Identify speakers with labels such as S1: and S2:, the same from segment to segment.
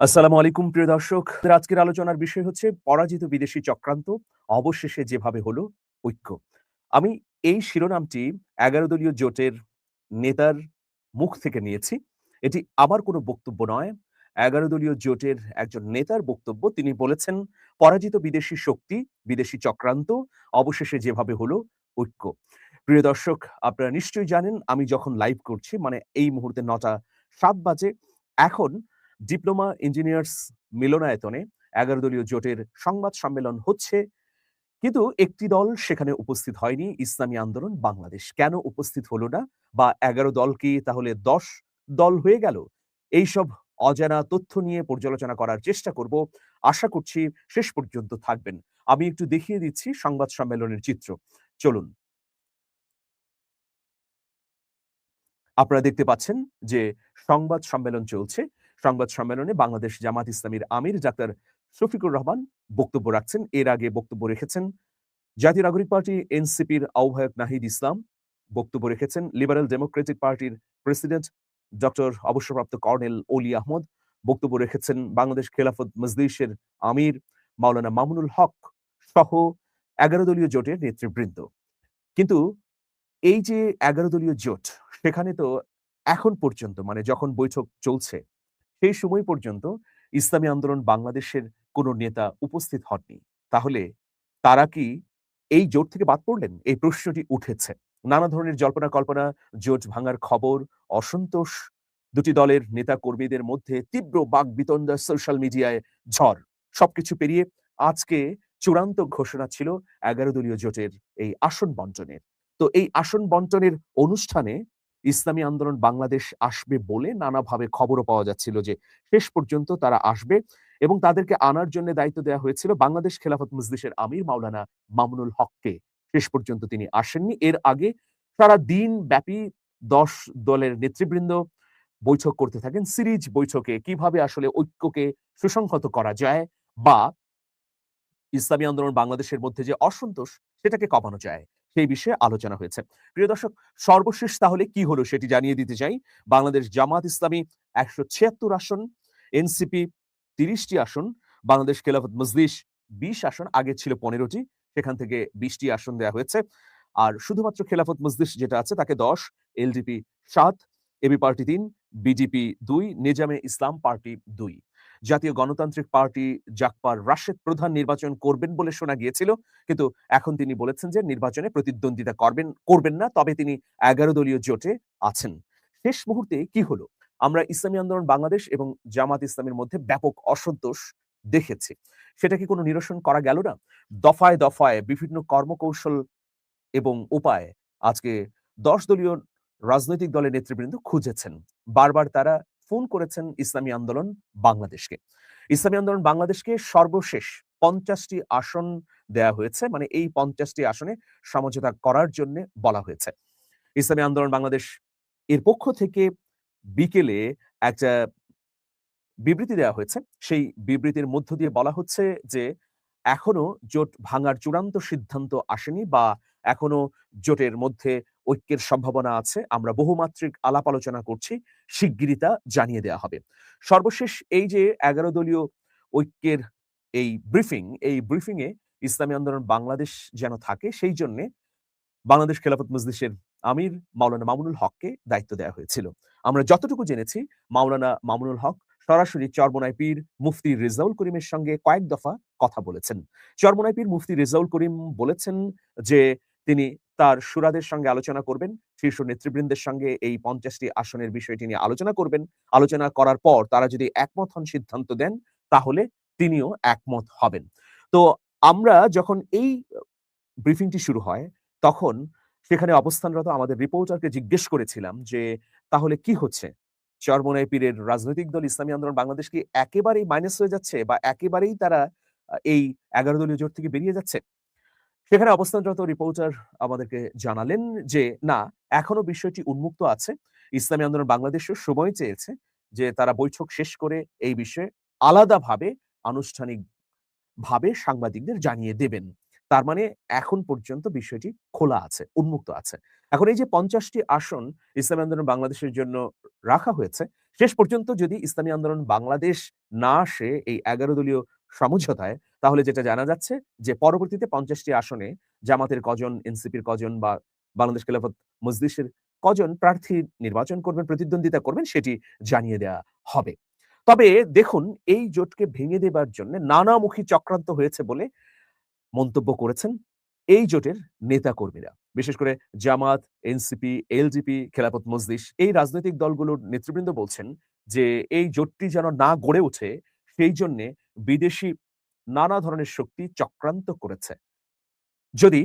S1: আসসালামু আলাইকুম, প্রিয় দর্শক। আজকের আলোচনার বিষয় হচ্ছে পরাজিত বিদেশি চক্রান্ত, অবশেষে যেভাবে হলো ঐক্য। আমি এই শিরোনামটি এগারো দলীয় জোটের নেতার মুখ থেকে নিয়েছি। এটি আমার কোনো বক্তব্য নয়। এগারো দলীয় জোটের একজন নেতার বক্তব্য, তিনি বলেছেন, পরাজিত বিদেশি শক্তি, বিদেশি চক্রান্ত, অবশেষে যেভাবে হলো ঐক্য। প্রিয় দর্শক, আপনারা নিশ্চয়ই জানেন, আমি যখন লাইভ করছি মানে এই মুহূর্তে নটা সাত বাজে, এখন ডিপ্লোমা ইঞ্জিনিয়ার্স মিলনায়তনে এগারো দলীয় জোটের সংবাদ সম্মেলন হচ্ছে। কিন্তু একটি দল সেখানে উপস্থিত হয়নি, ইসলামী আন্দোলন বাংলাদেশ। কেন উপস্থিত হলো না? বা এগারো দল কি তাহলে দশ দল হয়ে গেল? এইসব অজানা তথ্য নিয়ে পর্যালোচনা করার চেষ্টা করব। আশা করছি শেষ পর্যন্ত থাকবেন। আমি একটু দেখিয়ে দিচ্ছি সংবাদ সম্মেলনের চিত্র। চলুন। আপনারা দেখতে পাচ্ছেন যে সংবাদ সম্মেলন চলছে। সংবাদ সম্মেলনে বাংলাদেশ জামাত ইসলামীর আমির ডাক্তার শফিকুর রহমান বক্তব্য রাখছেন। এর আগে বক্তব্য রেখেছেন জাতীয় নাগরিক পার্টি এনসিপির আহ্বায়ক নাহিদ ইসলাম। বক্তব্য রেখেছেন লিবারেল ডেমোক্রেটিক পার্টির প্রেসিডেন্ট ডক্টর অবসরপ্রাপ্ত কর্নেল ওলি আহমদ। বক্তব্য রেখেছেন বাংলাদেশ খেলাফত মজলিসের আমির মাওলানা মামুনুল হক সহ এগারো দলীয় জোটের নেতৃবৃন্দ। কিন্তু এই যে এগারো দলীয় জোট, সেখানে তো এখন পর্যন্ত মানে যখন বৈঠক চলছে সেই সময় পর্যন্ত ইসলামী আন্দোলন বাংলাদেশের কোনো নেতা উপস্থিত হননি। তাহলে তারা কি এই জোট থেকে বাদ পড়লেন? এই প্রশ্নটি উঠেছে। নানা ধরনের জল্পনা কল্পনা, জোট ভাঙার খবর, অসন্তোষ, দুটি দলের নেতা কর্মীদের মধ্যে তীব্র বাক বিতণ্ডা সোশ্যাল মিডিয়ায় ঝড়, সবকিছু পেরিয়ে আজকে চূড়ান্ত ঘোষণা ছিল এগারো দলীয় জোটের এই আসন বন্টনের। তো এই আসন বন্টনের অনুষ্ঠানে ইসলামী আন্দোলন বাংলাদেশ আসবে বলে নানাভাবে খবরও পাওয়া যাচ্ছিল যে শেষ পর্যন্ত তারা আসবে এবং তাদেরকে আনার জন্য দায়িত্ব দেওয়া হয়েছিল বাংলাদেশ খেলাফত মজলিসের আমির মাওলানা মামুনুল হককে। শেষ পর্যন্ত তিনি আসেননি। এর আগে সারা দিন ব্যাপী দশ দলের নেতৃবৃন্দ বৈঠক করতে থাকেন। সিরিজ বৈঠকে কীভাবে আসলে ঐক্যকে সুসংহত করা যায় বা ইসলামী আন্দোলন বাংলাদেশের মধ্যে যে অসন্তোষ, সেটাকে কমানো যায়? সেই বিষয়ে আলোচনা হয়েছে। প্রিয় দর্শক, সর্বশেষ তাহলে কি হলো সেটি জানিয়ে দিতে চাই। বাংলাদেশ জামাত ইসলামী একশো ছিয়াত্তর আসন, এনসিপি তিরিশটি আসন, বাংলাদেশ খেলাফত মজলিস বিশ আসন, আগে ছিল পনেরোটি, সেখান থেকে বিশটি আসন দেওয়া হয়েছে। আর শুধুমাত্র খেলাফত মজলিস যেটা আছে তাকে দশ, এলডিপি সাত, এবি পার্টি তিন বিডিপি দুই, নিজামে ইসলাম পার্টি দুই। জাতীয় গণতান্ত্রিক পার্টি জাকপার রাশেদ প্রধান নির্বাচন করবেন বলে শোনা গিয়েছিল। কিন্তু এখন তিনি বলেছেন যে, নির্বাচনে প্রতিদ্বন্দ্বিতা করবেন করবেন না, তবে তিনি এগারো দলীয় জোটে আছেন। শেষ মুহূর্তে কি হলো? আমরা ইসলামী আন্দোলন, বাংলাদেশ এবং জামাত ইসলামের মধ্যে ব্যাপক অসন্তোষ দেখেছি। সেটা কি কোনো নিরসন করা গেল না? দফায় দফায় বিভিন্ন কর্মকৌশল এবং উপায় আজকে দশ দলীয় রাজনৈতিক দলের নেতৃবৃন্দ খুঁজেছেন। বারবার তারা ফোন করেছেন ইসলামী আন্দোলন বাংলাদেশকে। ইসলামী আন্দোলন বাংলাদেশকে সর্বশেষ পঞ্চাশটি আসন দেয়া হয়েছে মানে এই পঞ্চাশটি আসনে সমঝোতা করার জন্য বলা হয়েছে। ইসলামী আন্দোলন বাংলাদেশ এর পক্ষ থেকে বিকেলে একটা বিবৃতি দেওয়া হয়েছে। সেই বিবৃতির মধ্য দিয়ে বলা হচ্ছে যে, এখনও জোট ভাঙার চূড়ান্ত সিদ্ধান্ত আসেনি বা এখনও জোটের মধ্যে ঐক্যের সম্ভাবনা আছে। আমরা বহুমাত্রিক আলাপ আলোচনা করছি। শিগগিরই তা জানিয়ে দেওয়া হবে। সর্বশেষ এই যে এগারো দলীয় ঐক্যের এই ব্রিফিং এই ব্রিফিং এ ইসলামী আন্দোলন বাংলাদেশ যেন থাকে, সেই জন্য বাংলাদেশ খেলাফত মজলিসের আমির মাওলানা মামুনুল হককে দায়িত্ব দেওয়া হয়েছিল। আমরা যতটুকু জেনেছি, মাওলানা মামুনুল হক সরাসরি চরমনাই পীর মুফতি রেজাউল করিমের সঙ্গে কয়েক দফা কথা বলেছেন। চরমনাই পীর মুফতি রেজাউল করিম বলেছেন যে তিনি তার সুরাদের সঙ্গে আলোচনা করবেন, শীর্ষ নেতৃবৃন্দের সঙ্গে এই পঞ্চাশটি আসনের বিষয়টি নিয়ে আলোচনা করবেন। আলোচনা করার পর তারা যদি একমত হন সিদ্ধান্ত দেন, তাহলে তিনিও একমত হবেন। তো আমরা যখন এই ব্রিফিংটি শুরু হয়, তখন সেখানে অবস্থানরত আমাদের রিপোর্টারকে জিজ্ঞেস করেছিলাম যে, তাহলে কি হচ্ছে? চরমনাই পীরের রাজনৈতিক দল ইসলামী আন্দোলন বাংলাদেশ কি একেবারেই মাইনাস হয়ে যাচ্ছে বা একেবারেই তারা এই এগারো দলীয় জোট থেকে বেরিয়ে যাচ্ছে? সেখানে অবস্থানরত রিপোর্টার আমাদেরকে জানালেন যে না এখনও বিষয়টি উন্মুক্ত আছে। ইসলামী আন্দোলন বাংলাদেশও সময় চেয়েছে যে তারা বৈঠক শেষ করে এই বিষয়ে আলাদাভাবে আনুষ্ঠানিক ভাবে সাংবাদিকদের জানিয়ে দেবেন। তার মানে এখন পর্যন্ত বিষয়টি খোলা আছে উন্মুক্ত আছে। এখন এই যে পঞ্চাশটি আসন ইসলামী আন্দোলন বাংলাদেশের জন্য রাখা হয়েছে শেষ পর্যন্ত যদি ইসলামী আন্দোলন বাংলাদেশ না আসে এই ১১ দলীয় সমঝোতায়, তাহলে যেটা জানা যাচ্ছে যে পরবর্তীতে পঞ্চাশটি আসনে জামাতের কজন, এনসিপির কজন বা বাংলাদেশ খেলাফত মজলিসের কজন প্রার্থী নির্বাচন করবেন, প্রতিদ্বন্দ্বিতা করবেন সেটি জানিয়ে দেয়া হবে। তবে দেখুন এই জোটকে ভেঙে দেবার জন্য নানামুখী চক্রান্ত হয়েছে বলে মন্তব্য করেছেন এই জোটের নেতাকর্মীরা। বিশেষ করে জামাত, এনসিপি, এলজিপি, খেলাফত মজলিস এই রাজনৈতিক দলগুলোর নেতৃবৃন্দ বলছেন যে এই জোটটি যেন না গড়ে ওঠে সেই জন্যে বিদেশি নানা ধরনের শক্তি চক্রান্ত করেছে। যদি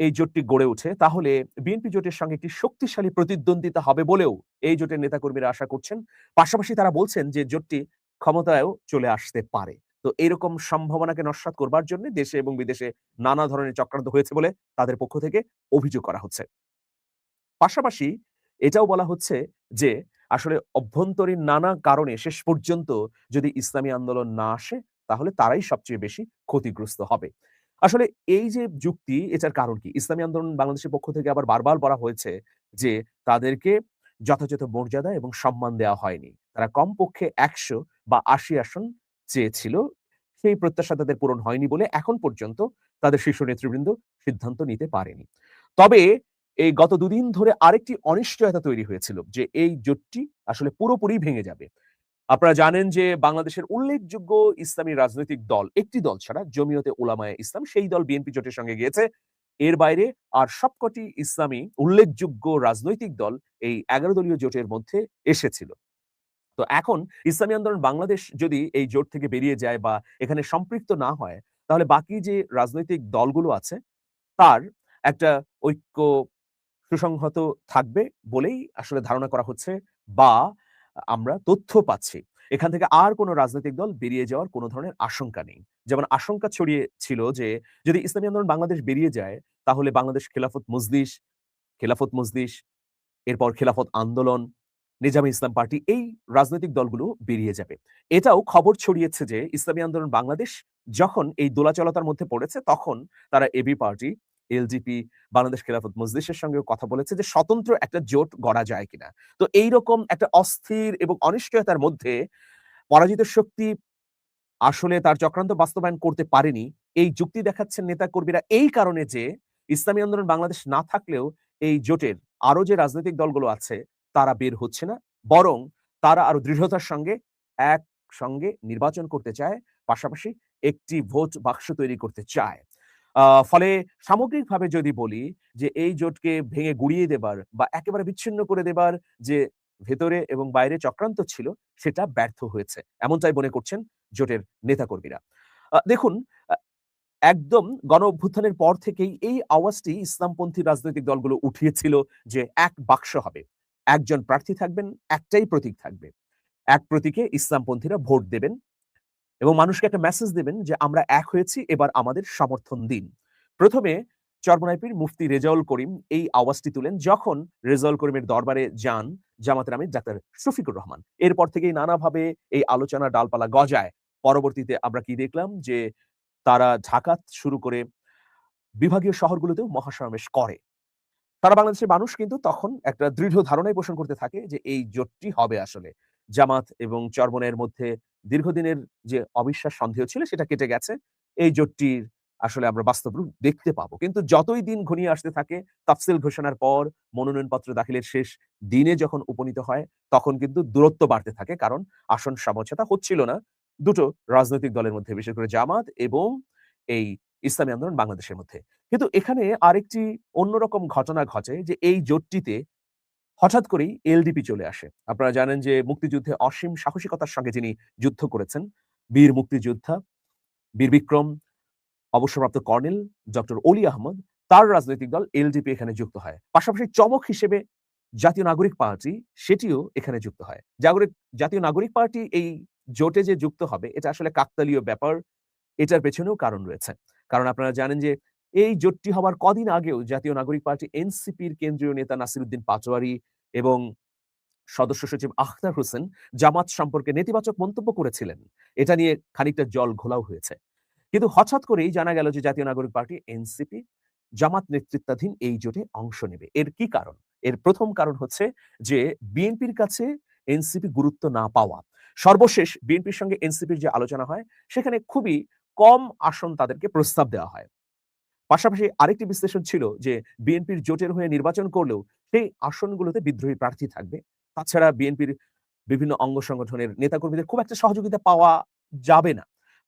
S1: এই জোটটি গড়ে ওঠে, তাহলে বিএনপি জোটের সঙ্গে একটি শক্তিশালী প্রতিদ্বন্দ্বিতা হবে বলেও এই জোটের নেতাকর্মীরা আশা করছেন। পাশাপাশি তারা বলছেন যে জোটটি ক্ষমতায়ও চলে আসতে পারে। তো এরকম সম্ভাবনাকে নস্যাৎ করবার জন্য দেশে এবং বিদেশে নানা ধরনের চক্রান্ত হয়েছে বলে তাদের পক্ষ থেকে অভিযোগ করা হচ্ছে। পাশাপাশি এটাও বলা হচ্ছে যে, আসলে অভ্যন্তরীণ নানা কারণে শেষ পর্যন্ত যদি ইসলামী আন্দোলন না আসে তাহলে তারাই সবচেয়ে বেশি ক্ষতিগ্রস্ত হবে। আসলে এই যে যুক্তি, এটার কারণ কি? ইসলামী আন্দোলন বাংলাদেশের পক্ষ থেকে আবার বারবার বলা হয়েছে যে তাদেরকে যথাযথ মর্যাদা এবং সম্মান দেওয়া হয়নি। তারা কমপক্ষে ১০০ বা ৮০ আসন চেয়েছিল। সেই প্রত্যাশা তাদের পূরণ হয়নি বলে এখন পর্যন্ত তাদের শীর্ষ নেতৃবৃন্দ সিদ্ধান্ত নিতে পারেনি। তবে এই গত দুদিন ধরে আরেকটি অনিশ্চয়তা তৈরি হয়েছিল যে এই জোটটি আসলে পুরোপুরি ভেঙে যাবে। আপনারা জানেন যে বাংলাদেশের উল্লেখযোগ্য ইসলামী রাজনৈতিক দল, একটি দল ছাড়া জমিয়তে উলামায়ে ইসলাম সেই দল বিএনপি জোটের সঙ্গে গিয়েছে। এর বাইরে আর সবকটি ইসলামী উল্লেখযোগ্য রাজনৈতিক দল এই ১১ দলীয় জোটের মধ্যে এসেছিল। তো এখন ইসলামী আন্দোলন বাংলাদেশ যদি এই জোট থেকে বেরিয়ে যায় বা এখানে সম্পৃক্ত না হয়, তাহলে বাকি যে রাজনৈতিক দলগুলো আছে তার একটা ঐক্য সুসংহত থাকবে বলেই আসলে ধারণা করা হচ্ছে বা আমরা তথ্য পাচ্ছি। এখান থেকে আর কোন রাজনৈতিক দল বেরিয়ে যাওয়ার কোন ধরনের আশঙ্কা নেই। যেমন আশঙ্কা ছড়িয়েছিল যে যদি ইসলামী আন্দোলন বাংলাদেশ বেরিয়ে যায় তাহলে বাংলাদেশ খেলাফত মজলিস, খেলাফত মজলিস, এরপর খেলাফত আন্দোলন, নিজামী ইসলাম পার্টি এই রাজনৈতিক দলগুলো বেরিয়ে যাবে। এটাও খবর ছড়িয়েছে যে ইসলামী আন্দোলন বাংলাদেশ যখন এই দোলাচলতার মধ্যে পড়েছে তখন তারা AB party, LGP, Bangladesh Khelafat মজলিসের সঙ্গেও কথা বলেছে যে স্বতন্ত্র একটা জোট গড়া যায় কিনা। তো এইরকম একটা অস্থির এবং অনিশ্চয়তার মধ্যে পরাজিত শক্তি আসলে তার চক্রান্ত বাস্তবায়ন করতে পারেনি। এই যুক্তি দেখাচ্ছেন নেতাকর্মীরা এই কারণে যে ইসলামী আন্দোলন বাংলাদেশ না থাকলেও এই জোটের আরও যে রাজনৈতিক দলগুলো আছে তারা বের হচ্ছে না। বরং তারা আরও দৃঢ়তার সঙ্গে একসঙ্গে নির্বাচন করতে চায়। পাশাপাশি একটি ভোট বাক্স তৈরি করতে চায়। ফলে সামগ্রিকভাবে যদি বলি যে এই জোটকে ভেঙে গুড়িয়ে দেবার বা একেবারে বিচ্ছিন্ন করে দেবার যে ভেতরে এবং বাইরে চক্রান্ত ছিল সেটা ব্যর্থ হয়েছে। এমনটাই মনে করছেন জোটের নেতাকর্মীরা। দেখুন একদম গণ-অভ্যুত্থানের পর থেকেই এই আওয়াজটি ইসলামপন্থী রাজনৈতিক দলগুলো উঠিয়েছিল যে এক বাক্স হবে। একজন প্রার্থী থাকবেন, একটাই প্রতীক থাকবে। এক প্রতীকে ইসলামপন্থীরা ভোট দেবেন এবং মানুষকে একটা মেসেজ দেবেন যে, আমরা এক হয়েছি, এবার আমাদের সমর্থন দিন। প্রথমে চরমোনাইপির মুফতি রেজাউল করিম এই আওয়াজটি তুলেন যখন রেজাউল করিমের দরবারে যান জামাতের আমির ডাক্তার শফিকুর রহমান। এরপর থেকেই নানাভাবে এই আলোচনা ডালপালা গজায়। পরবর্তীতে আমরা কি দেখলাম যে, তারা ঢাকা শুরু করে বিভাগীয় শহরগুলোতেও মহাসমাবেশ করে। তারা বাংলাদেশের মানুষ কিন্তু তখন একটা দৃঢ় ধারণাই পোষণ করতে থাকে যে, এই জোটটি হবে আসলে। জামাত এবং চরমোনাইয়ের মধ্যে দীর্ঘদিনের যে অবিশ্বাস সন্দেহ ছিল সেটা কেটে গেছে। এই জোটটির আসলে আমরা বাস্তব রূপ দেখতে পাবো। কিন্তু যতই দিন ঘনিয়ে আসতে থাকে, তাফসিল ঘোষণার পর মনোনয়নপত্র দাখিলের শেষ দিনে যখন উপনীত হয়, তখন কিন্তু দূরত্ব বাড়তে থাকে। কারণ আসন সমঝোতা হচ্ছিল না দুটো রাজনৈতিক দলের মধ্যে, বিশেষ করে জামাত এবং এই ইসলামী আন্দোলন বাংলাদেশের মধ্যে। কিন্তু এখানে আরেকটি অন্যরকম ঘটনা ঘটে যে এই জোটটিতে হঠাৎ করেই এলডিপি চলে আসে। আপনারা জানেন যে মুক্তিযুদ্ধে অসীম সাহসিকতার সঙ্গে যিনি যুদ্ধ করেছেন, বীর মুক্তিযোদ্ধা, বীর বিক্রম, অবসরপ্রাপ্ত কর্নেল ডক্টর অলি আহমদ তার রাজনৈতিক দল এলডিপি এখানে যুক্ত হয়। পাশাপাশি চমক হিসেবে জাতীয় নাগরিক পার্টি সেটিও এখানে যুক্ত হয়। জাগরিক জাতীয় নাগরিক পার্টি এই জোটে যে যুক্ত হবে এটা আসলে কাকতালীয় ব্যাপার। এটার পেছনেও কারণ রয়েছে। কারণ আপনারা জানেন যে এই জোটটি হবার কদিন আগেও জাতীয় নাগরিক পার্টি এনসিপির কেন্দ্রীয় নেতা নাসিরউদ্দিন পাটোয়ারি এবং সদস্য সচিব আখতার হোসেন জামাত সম্পর্কে নেতিবাচক মন্তব্য করেছিলেন। এটা নিয়ে খানিকটা জল ঘোলাও হয়েছে। কিন্তু হঠাৎ করেই জানা গেল যে জাতীয় নাগরিক পার্টি এনসিপি জামাত নেতৃত্বাধীন এই জোটে অংশ নেবে। এর কি কারণ? এর প্রথম কারণ হচ্ছে যে বিএনপির কাছে এনসিপি গুরুত্ব না পাওয়া সর্বশেষ বিএনপির সঙ্গে এনসিপির যে আলোচনা হয়, সেখানে খুবই কম আসন তাদেরকে প্রস্তাব দেওয়া হয় পাশাপাশি আরেকটি বিশ্লেষণ ছিল যে বিএনপির জোটের হয়ে নির্বাচন করলেও সেই আসনগুলোতে বিদ্রোহী প্রার্থী থাকবে। তাছাড়া বিএনপির বিভিন্ন অঙ্গ সংগঠনের নেতাকর্মীদের খুব একটা সহযোগিতা পাওয়া যাবে না।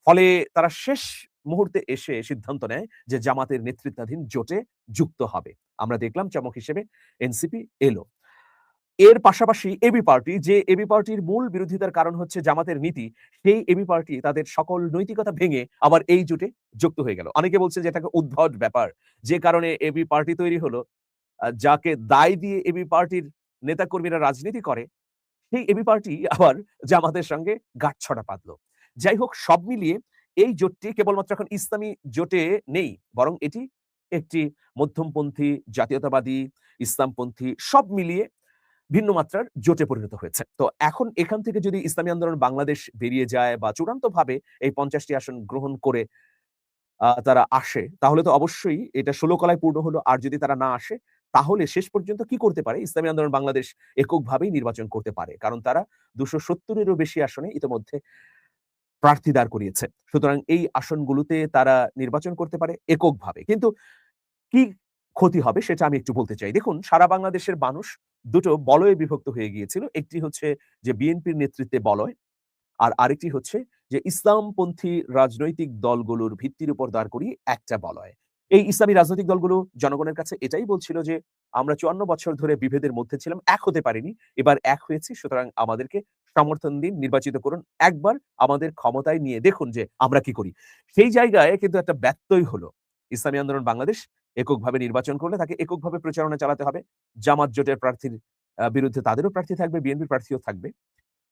S1: ফলে তারা শেষ মুহূর্তে এসে সিদ্ধান্ত নেয় যে জামাতের নেতৃত্বাধীন জোটে যুক্ত হবে। আমরা দেখলাম চমক হিসেবে এনসিপি এলো। এর পাশাপাশি এবি পার্টি, যে এবি পার্টির মূল বিরোধিতার কারণ হচ্ছে জামাতের নীতি, সেই এবি পার্টি তাদের সকল নৈতিকতা ভেঙে আবার এই জোটে যুক্ত হয়ে গেল। অনেকে বলছে যে এটাকে উদ্ভট ব্যাপার, যে কারণে এবি পার্টি তৈরি হলো যাকে দায় দিয়ে এবি পার্টির নেতাকর্মীরা রাজনীতি করে, সেই এবি পার্টি আবার জামাতের সঙ্গে গাঁটছড়া পাতলো। যাই হোক, সব মিলিয়ে এই জোটটি কেবলমাত্র এখন ইসলামী জোটে নেই, বরং এটি একটি মধ্যমপন্থী জাতীয়তাবাদী, ইসলামপন্থী, সব মিলিয়ে ভিন্ন মাত্রার জোটে পরিণত হয়েছে। তো এখন এখান থেকে যদি ইসলামী আন্দোলন বাংলাদেশ বেরিয়ে যায় বা চূড়ান্তভাবে এই পঞ্চাশটি আসন গ্রহণ করে তারা আসে, তাহলে তো অবশ্যই এটা ষোলো কলায় পূর্ণ হলো। আর যদি তারা না আসে, তাহলে শেষ পর্যন্ত কি করতে পারে? ইসলামী আন্দোলন বাংলাদেশ এককভাবেই নির্বাচন করতে পারে। কারণ তারা দুশো সত্তরেরও বেশি আসনে ইতিমধ্যে প্রার্থী দাঁড় করিয়েছে। সুতরাং এই আসনগুলোতে তারা নির্বাচন করতে পারে এককভাবে। কিন্তু কি ক্ষতি হবে সেটা আমি একটু বলতে চাই। দেখুন, সারা বাংলাদেশের মানুষ দুটো বলয়ে বিভক্ত হয়ে গিয়েছিল। একটি হচ্ছে যে বিএনপির নেতৃত্বে বলয় আর আরেকটি হচ্ছে যে ইসলামপন্থী রাজনৈতিক দলগুলোর ভিত্তির উপর দাঁড় করিয়ে একটা বলয়। এই ইসলামী রাজনৈতিক দলগুলো জনগণের কাছে এটাই বলছিল যে আমরা চুয়ান্ন বছর ধরে বিভেদের মধ্যে ছিলাম, এক হতে পারিনি। এবার এক হয়েছি, সুতরাং আমাদেরকে সমর্থন দিন, নির্বাচিত করুন। একবার আমাদের ক্ষমতায় নিয়ে দেখুন যে আমরা কি করি। সেই জায়গায় কিন্তু একটা ব্যত্যয় হলো, ইসলামী আন্দোলন বাংলাদেশ এককভাবে নির্বাচন করলে তাকে এককভাবে প্রচারণা চালাতে হবে। জামাত জোটের প্রার্থীর বিরুদ্ধে তাদেরও প্রার্থী থাকবে, বিএনপির প্রার্থীও থাকবে।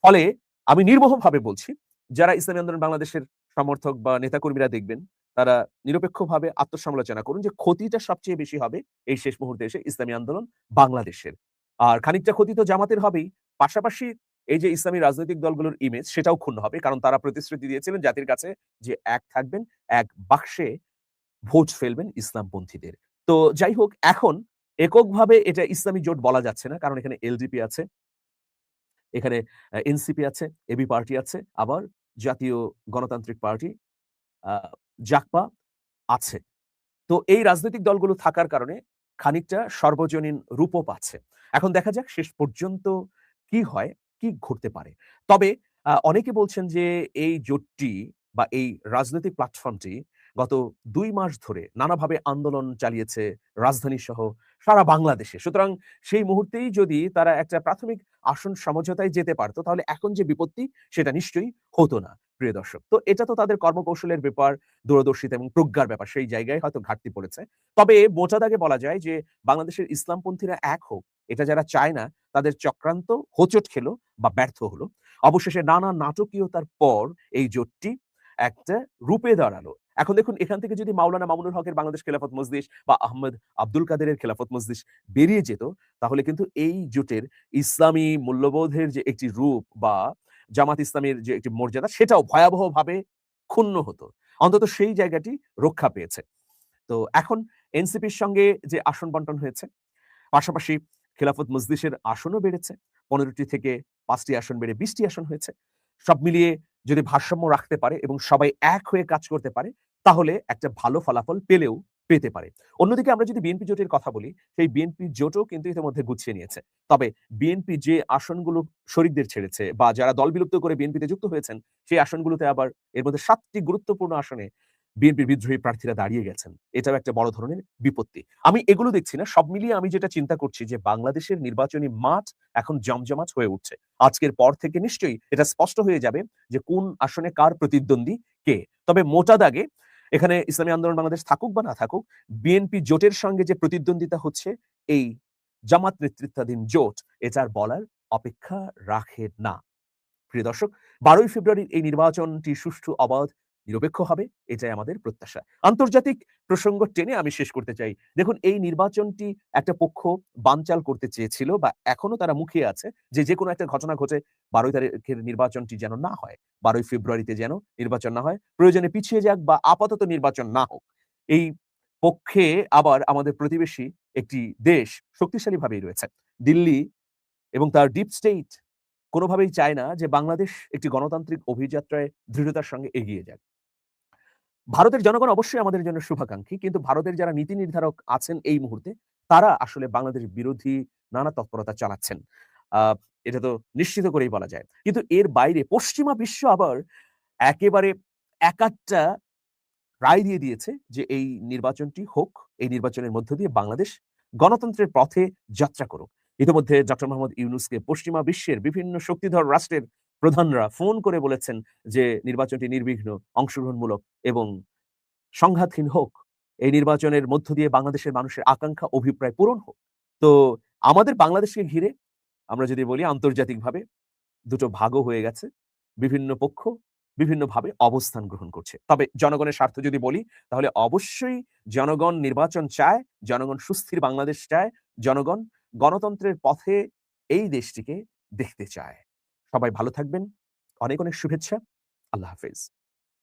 S1: ফলে আমি নির্মোহভাবে বলছি, যারা ইসলামী আন্দোলন বাংলাদেশের সমর্থক বা নেতাকর্মীরা দেখবেন, তারা নিরপেক্ষভাবে আত্মসমালোচনা করুন যে ক্ষতিটা সবচেয়ে বেশি হবে এই শেষ মুহূর্তে এসে ইসলামী আন্দোলন বাংলাদেশের। আর খানিকটা ক্ষতি তো জামাতের হবেই, পাশাপাশি এই যে ইসলামী রাজনৈতিক দলগুলোর ইমেজ সেটাও ক্ষুণ্ণ হবে, কারণ তারা প্রতিশ্রুতি দিয়েছিলেন জাতির কাছে যে এক থাকবেন, এক বাক্সে ভোট ফেলবেন ইসলামপন্থীদের। তো যাই হোক, এখন এককভাবে এটা ইসলামী জোট বলা যাচ্ছে না, কারণ এখানে এলডিপি আছে, এখানে এনসিপি আছে এবি পার্টি আছে, আবার জাতীয় গণতান্ত্রিক পার্টি জাকপা আছে। তো এই রাজনৈতিক দলগুলো থাকার কারণে খানিকটা সর্বজনীন রূপও পাচ্ছে। এখন দেখা যাক শেষ পর্যন্ত কি হয়, কি ঘটতে পারে। তবে অনেকে বলছেন যে এই জোটটি বা এই রাজনৈতিক প্ল্যাটফর্মটি গত দুই মাস ধরে নানাভাবে আন্দোলন চালিয়েছে রাজধানী সহ সারা বাংলাদেশে। সুতরাং সেই মুহূর্তেই যদি তারা একটা প্রাথমিক আসন সমঝোতায় যেতে পারতো, তাহলে এখন যে বিপত্তি, সেটা নিশ্চয়ই হতো না, প্রিয় দর্শক। তো এটা তো তাদের কর্মকৌশলের ব্যাপার, দূরদর্শিতা এবং প্রজ্ঞার ব্যাপার, সেই জায়গায় হয়তো ঘাটতি পড়েছে। তবে মোটা দাগে বলা যায় যে বাংলাদেশের ইসলামপন্থীরা এক হোক, এটা যারা চায় না, তাদের চক্রান্ত হোচট খেলো বা ব্যর্থ হলো। অবশেষে নানা নাটকীয়তার পর এই জোটটি একটা রূপে দাঁড়াল। এখন দেখুন, এখান থেকে যদি মাওলানা মামুনুল হকের বাংলাদেশ খেলাফত মজলিস বা আহমদ আব্দুল কাদেরের খেলাফত মজলিস বেরিয়ে যেত, তাহলে কিন্তু এই জোটের ইসলামী মূল্যবোধের যে একটি রূপ বা জামাত ইসলামের যে একটি মর্যাদা, সেটাও ভয়াবহভাবে ক্ষুণ্ণ হতো। অন্তত সেই জায়গাটি রক্ষা পেয়েছে। তো এখন এনসিপির সঙ্গে যে আসন বন্টন হয়েছে, পাশাপাশি খেলাফত মজলিসের আসনও বেড়েছে। পনেরোটি থেকে পাঁচটি আসন বেড়ে বিশটি আসন হয়েছে। সব মিলিয়ে যদি ভারসাম্য রাখতে পারে এবং সবাই এক হয়ে কাজ করতে পারে, তাহলে একটা ভালো ফলাফল পেলেও পেতে পারে। অন্যদিকে আমরা যদি বিএনপি জোটের কথা বলি, সেই বিএনপি জোটও কিন্তু ইতিমধ্যে গুছিয়ে নিয়েছে। তবে বিএনপি যে আসনগুলো শরীরদের ছেড়েছে বা যারা দল বিলুপ্ত করে বিএনপিতে যুক্ত হয়েছেন, সেই আসনগুলোতে আবার এর মধ্যে সাতটি গুরুত্বপূর্ণ আসনে বিএনপির বিদ্রোহী প্রার্থীরা দাঁড়িয়ে গেছেন। এটাও একটা বড় ধরনের বিপত্তি। আমি এগুলো দেখছি না। সব মিলিয়ে আমি যেটা চিন্তা করছি যে বাংলাদেশের নির্বাচনী মাঠ এখন জমজমাট হয়ে উঠছে। আজকের পর থেকে নিশ্চয়ই এটা স্পষ্ট হয়ে যাবে যে কোন আসনে কার প্রতিদ্বন্দ্বী কে। তবে মোটা দাগে এখানে ইসলামী আন্দোলন বাংলাদেশ থাকুক বা না থাকুক বিএনপি জোটের সঙ্গে যে প্রতিদ্বন্দ্বিতা হচ্ছে, এই জামাত নেতৃত্বাধীন জোট, এটার বলার অপেক্ষা রাখে না। প্রিয় দর্শক, বারোই ফেব্রুয়ারির এই নির্বাচনটি সুষ্ঠু, অবাধ নিরপেক্ষ হবে, এটাই আমাদের প্রত্যাশা। আন্তর্জাতিক প্রসঙ্গ টেনে আমি শেষ করতে চাই। দেখুন, এই নির্বাচনটি একটা পক্ষ বানচাল করতে চেয়েছিল বা এখনও তারা মুখিয়ে আছে যে যে কোনো একটা ঘটনা ঘটে বারোই তারিখের নির্বাচনটি যেন না হয়, বারোই ফেব্রুয়ারিতে যেন নির্বাচন না হয়, প্রয়োজনে পিছিয়ে যাক বা আপাতত নির্বাচন না হোক। এই পক্ষে আবার আমাদের প্রতিবেশী একটি দেশ শক্তিশালীভাবেই রয়েছে। দিল্লি এবং তার ডিপ স্টেট কোনোভাবেই চায় না যে বাংলাদেশ একটি গণতান্ত্রিক অভিযাত্রায় দৃঢ়তার সঙ্গে এগিয়ে যাক। ভারতের জনগণ অবশ্যই আমাদের জন্য শুভাকাঙ্ক্ষী। কিন্তু ভারতের যারা নীতি নির্ধারক আছেন এই মুহূর্তে, তারা আসলে বাংলাদেশ বিরোধী নানা তৎপরতা চালাচ্ছেন। এটা তো নিশ্চিত করেই বলা যায়। কিন্তু এর বাইরে পশ্চিমা বিশ্ব আবার একেবারে একাট্টা রায় দিয়ে দিয়েছে যে এই নির্বাচনটি হোক। এই নির্বাচনের মধ্য দিয়ে বাংলাদেশ গণতন্ত্রের পথে যাত্রা করুক। ইতিমধ্যে ডক্টর মোহাম্মদ ইউনুসকে পশ্চিমা বিশ্বের বিভিন্ন শক্তিধর রাষ্ট্রের প্রধানরা ফোন করে বলেছেন যে নির্বাচনটি নির্বিঘ্ন, অংশগ্রহণমূলক এবং সংঘাতহীন হোক। এই নির্বাচনের মধ্য দিয়ে বাংলাদেশের মানুষের আকাঙ্ক্ষা, অভিপ্রায় পূরণ হোক। তো আমাদের বাংলাদেশকে ঘিরে আমরা যদি বলি আন্তর্জাতিকভাবে দুটো ভাগও হয়ে গেছে। বিভিন্ন পক্ষ বিভিন্নভাবে অবস্থান গ্রহণ করছে। তবে জনগণের স্বার্থ যদি বলি তাহলে অবশ্যই জনগণ নির্বাচন চায়, জনগণ সুস্থির বাংলাদেশ চায়, জনগণ গণতন্ত্রের পথে এই দেশটিকে দেখতে চায়। সবাই ভালো থাকবেন। অনেক, অনেক শুভেচ্ছা। আল্লাহ হাফেজ।